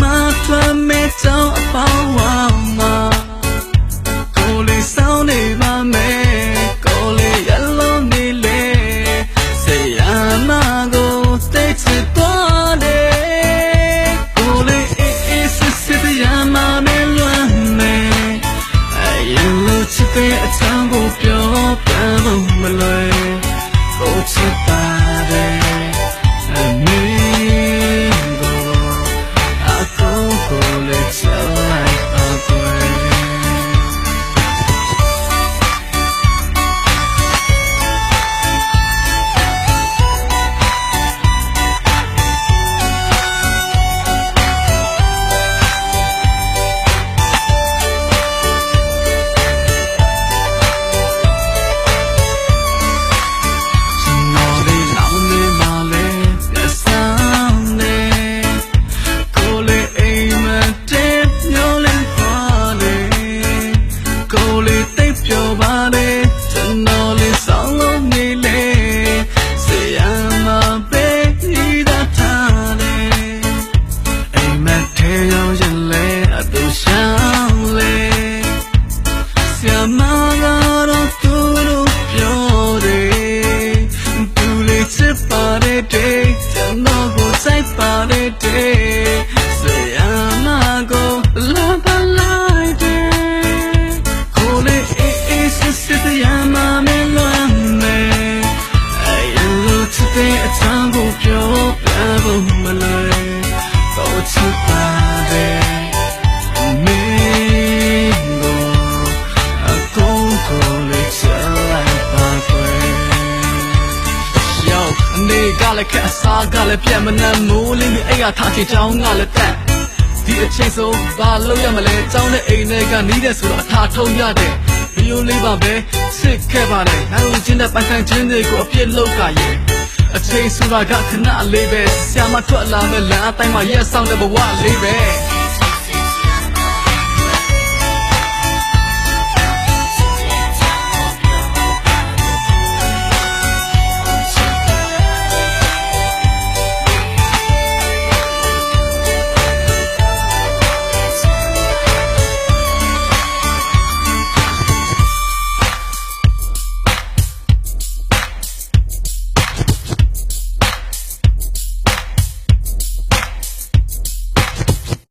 မထွက်မဲ့ကြောင်းအပေါင်းဝါမှာကိုလေးစောင်းနေပါမယ်ကိုလေးရလုံးနေလေစေရမကိုသိချစ်သွားတယ်ကိုလေးအေးအေးစစ်စစ်ရမနဲ့လွမ်းမယ်အရင်လိုချစ်တဲ့အချမ်းကိုပြောပြလို့မလွယ် န်ကိုလေးချလိုက်ပါကွယ်ရောက်အနေကလည်းခက်အစားကလည်းပြတ်မနှမ်းမိုးလေးနဲ့အိမ်ကထားချင်ချောင်းကလည်းတက်ဒီအချိန်ဆုံးဘာလို့ရမလဲចောင်းတဲ့အိမ်တွေကနီးတဲ့ဆိုတော့အထာထုံရတယ် ဘီယိုလေးပါပဲစစ်ခဲ့ပါတယ်နိုင်ဝင်ချင်းတဲ့ပိုင်ဆိုင်ချင်းတွေကိုအပြစ်လောက်ကရဲ့အချိန်ဆိုတာကခဏလေးပဲဆ iam မထွက်လာမဲ့လမ်းအတိုင်းမှာရက်ဆောင်တဲ့ဘဝလေးပဲ